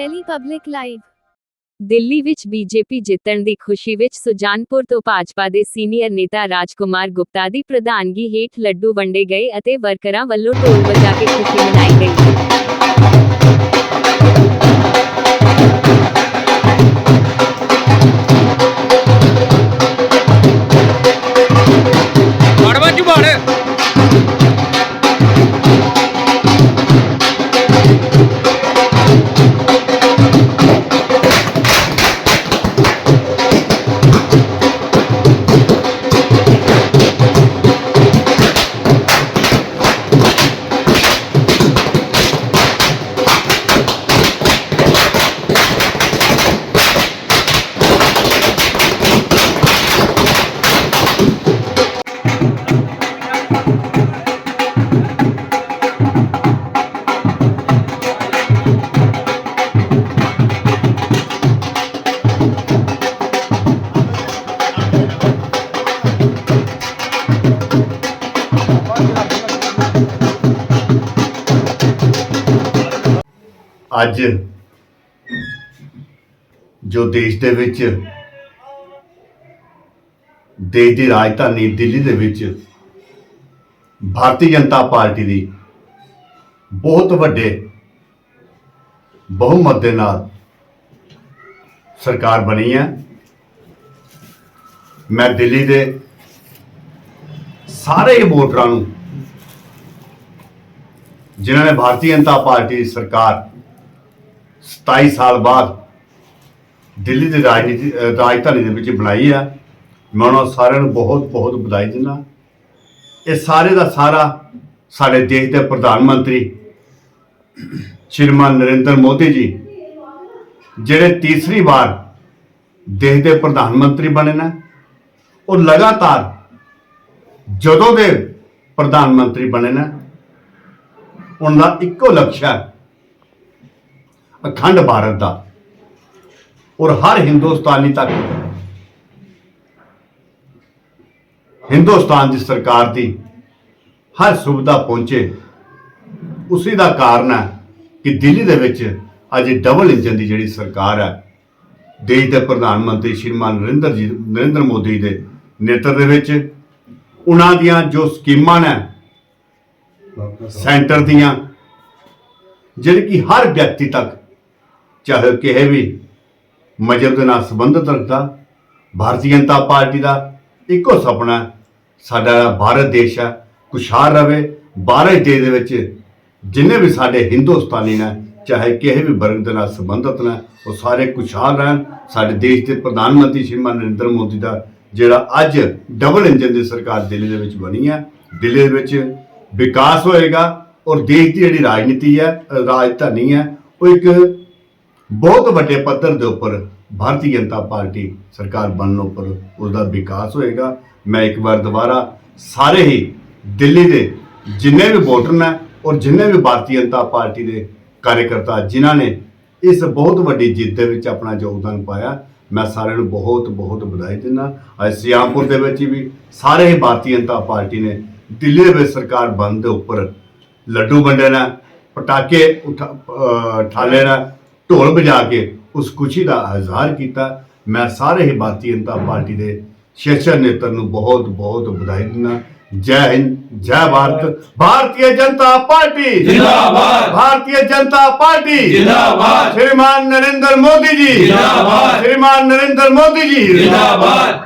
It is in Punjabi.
Delhi Public Live ਦਿੱਲੀ ਵਿੱਚ ਬੀਜੇਪੀ ਜਿੱਤਣ ਦੀ ਖੁਸ਼ੀ ਵਿੱਚ ਸੁਜਾਨਪੁਰ ਤੋਂ ਭਾਜਪਾ ਦੇ ਸੀਨੀਅਰ ਨੇਤਾ ਰਾਜਕੁਮਾਰ ਗੁਪਤਾ ਦੀ ਪ੍ਰਧਾਨਗੀ ਹੇਠ ਲੱਡੂ ਵੰਡੇ ਗਏ ਅਤੇ ਵਰਕਰਾਂ ਵੱਲੋਂ ਢੋਲ ਵਜਾ ਕੇ ਖੁਸ਼ੀ ਮਨਾਈ ਗਈ। ਅੱਜ ਜੋ ਦੇਸ਼ ਦੇ ਵਿੱਚ, ਦੇਸ਼ ਦੀ ਰਾਜਧਾਨੀ ਦਿੱਲੀ ਦੇ ਵਿੱਚ ਭਾਰਤੀ ਜਨਤਾ ਪਾਰਟੀ ਦੀ ਬਹੁਤ ਵੱਡੇ ਬਹੁਮਤ ਦੇ ਨਾਲ ਸਰਕਾਰ ਬਣੀ ਹੈ। ਮੈਂ ਦਿੱਲੀ ਦੇ ਸਾਰੇ ਵੋਟਰਾਂ ਨੂੰ, ਜਿਨ੍ਹਾਂ ਨੇ ਭਾਰਤੀ ਜਨਤਾ ਪਾਰਟੀ ਦੀ ਸਰਕਾਰ 27 ਸਾਲ ਬਾਅਦ ਦਿੱਲੀ ਦੀ ਰਾਜਨੀਤੀ ਰਾਜਧਾਨੀ ਦੇ ਵਿੱਚ ਬਣਾਈ ਆ। ਮੈਂ ਉਹਨਾਂ ਸਾਰਿਆਂ ਨੂੰ ਬਹੁਤ ਬਹੁਤ ਵਧਾਈ ਦਿੰਦਾ। ਇਹ ਸਾਰੇ ਦਾ ਸਾਰਾ ਸਾਡੇ ਦੇਸ਼ ਦੇ ਪ੍ਰਧਾਨ ਮੰਤਰੀ, ਸ਼੍ਰੀਮਾਨ ਨਰਿੰਦਰ ਮੋਦੀ ਜੀ, ਜਿਹੜੇ ਤੀਸਰੀ ਵਾਰ ਦੇਸ਼ ਦੇ ਪ੍ਰਧਾਨ ਮੰਤਰੀ ਬਣੇ ਨੇ, ਉਹ ਲਗਾਤਾਰ ਜਦੋਂ ਦੇ ਪ੍ਰਧਾਨ ਮੰਤਰੀ ਬਣੇ ਨੇ, ਉਹਨਾਂ ਦਾ ਇੱਕੋ ਲਕਸ਼ ਹੈ ਅਖੰਡ ਭਾਰਤ ਦਾ ਔਰ ਹਰ ਹਿੰਦੁਸਤਾਨੀ ਤੱਕ। ਹਿੰਦੁਸਤਾਨ ਦੀ ਸਰਕਾਰ ਦੀ ਹਰ ਸੁਵਿਧਾ ਪਹੁੰਚੇ। ਉਸੇ ਦਾ ਕਾਰਨ ਹੈ ਕਿ ਦਿੱਲੀ ਦੇ ਵਿੱਚ ਅੱਜ ਡਬਲ ਇੰਜਨ ਦੀ ਜਿਹੜੀ ਸਰਕਾਰ ਹੈ, ਦੇਸ਼ ਦੇ ਪ੍ਰਧਾਨ ਮੰਤਰੀ ਸ਼੍ਰੀਮਾਨ ਨਰਿੰਦਰ ਜੀ, ਨਰਿੰਦਰ ਮੋਦੀ ਦੇ ਨੇਤਰ ਦੇ ਵਿੱਚ, ਉਹਨਾਂ ਦੀਆਂ ਜੋ ਸਕੀਮਾਂ ਨੇ, ਸੈਂਟਰ ਦੀਆਂ, ਜਿਹੜੀ ਕਿ ਹਰ ਵਿਅਕਤੀ ਤੱਕ ਚਾਹੇ ਉਹ ਕਿਸੇ ਵੀ ਮਜਬ ਦੇ ਨਾਲ ਸੰਬੰਧਿਤ ਰੱਖਦਾ, ਭਾਰਤੀ ਜਨਤਾ ਪਾਰਟੀ ਦਾ ਇੱਕੋ ਸੁਪਨਾ ਸਾਡਾ ਭਾਰਤ ਦੇਸ਼ ਹੈ, ਖੁਸ਼ਹਾਲ ਰਵੇ ਭਾਰਤ ਦੇਸ਼ ਦੇ ਵਿੱਚ ਜਿੰਨੇ ਵੀ ਸਾਡੇ ਹਿੰਦੁਸਤਾਨੀ ਨੇ, ਚਾਹੇ ਕਿਸੇ ਵੀ ਵਰਗ ਦੇ ਨਾਲ ਸੰਬੰਧਿਤ ਨੇ, ਉਹ ਸਾਰੇ ਖੁਸ਼ਹਾਲ ਰਹਿਣ। ਸਾਡੇ ਦੇਸ਼ ਦੇ ਪ੍ਰਧਾਨ ਮੰਤਰੀ ਸ਼੍ਰੀਮਾਨ ਨਰਿੰਦਰ ਮੋਦੀ ਦਾ ਜਿਹੜਾ ਅੱਜ ਡਬਲ ਇੰਜਨ ਦੀ ਸਰਕਾਰ ਦਿੱਲੀ ਦੇ ਵਿੱਚ ਬਣੀ ਹੈ, ਦਿੱਲੀ ਦੇ ਵਿੱਚ ਵਿਕਾਸ ਹੋਏਗਾ ਔਰ ਦੇਸ਼ ਦੀ ਜਿਹੜੀ ਰਾਜਨੀਤੀ ਹੈ, ਰਾਜਧਾਨੀ ਹੈ, ਉਹ ਇੱਕ ਬਹੁਤ ਵੱਡੇ ਪੱਧਰ ਦੇ ਉੱਪਰ ਭਾਰਤੀ ਜਨਤਾ ਪਾਰਟੀ ਸਰਕਾਰ ਬਣਨ ਉੱਪਰ ਉਹਦਾ ਵਿਕਾਸ ਹੋਏਗਾ। ਮੈਂ ਇੱਕ ਵਾਰ ਦੁਬਾਰਾ ਸਾਰੇ ਹੀ ਦਿੱਲੀ ਦੇ ਜਿੰਨੇ ਵੀ ਵੋਟਰ ਨੇ ਔਰ ਜਿੰਨੇ ਵੀ ਭਾਰਤੀ ਜਨਤਾ ਪਾਰਟੀ ਦੇ ਕਾਰਜਕਰਤਾ ਜਿਨ੍ਹਾਂ ਨੇ ਇਸ ਬਹੁਤ ਵੱਡੀ ਜਿੱਤ ਦੇ ਵਿੱਚ ਆਪਣਾ ਯੋਗਦਾਨ ਪਾਇਆ, ਮੈਂ ਸਾਰਿਆਂ ਨੂੰ ਬਹੁਤ ਬਹੁਤ ਵਧਾਈ ਦਿੰਦਾ। ਅੱਜ ਸਿਆਮਪੁਰ ਦੇ ਵਿੱਚ ਵੀ ਸਾਰੇ ਹੀ ਭਾਰਤੀ ਜਨਤਾ ਪਾਰਟੀ ਨੇ ਦਿੱਲੀ ਦੇ ਵਿੱਚ ਸਰਕਾਰ ਬਣਨ ਦੇ ਉੱਪਰ ਲੱਡੂ ਵੰਡੇ ਨੇ, ਪਟਾਕੇ ਉਠਾ ਠਾਲੇ ਨੇ ਢੋਲ ਵਜਾ ਕੇ ਉਸ ਖੁਸ਼ੀ ਦਾ ਇਜ਼ਹਾਰ ਕੀਤਾ। ਮੈਂ ਸਾਰੇ ਹੀ ਭਾਰਤੀ ਜਨਤਾ ਪਾਰਟੀ ਦੇ ਸ਼ੀਰਸ਼ ਨੇਤਰ ਨੂੰ ਬਹੁਤ ਬਹੁਤ ਵਧਾਈ ਦਿੰਦਾ। ਜੈ ਹਿੰਦ ਜੈ ਭਾਰਤ। ਭਾਰਤੀ ਜਨਤਾ ਪਾਰਟੀ! ਜਿੰਦਾਬਾਦ। ਭਾਰਤੀ ਜਨਤਾ ਪਾਰਟੀ! ਜਿੰਦਾਬਾਦ। ਸ਼੍ਰੀਮਾਨ ਨਰਿੰਦਰ ਮੋਦੀ ਜੀ! ਜਿੰਦਾਬਾਦ। ਸ਼੍ਰੀਮਾਨ ਨਰਿੰਦਰ ਮੋਦੀ ਜੀ! ਜਿੰਦਾਬਾਦ!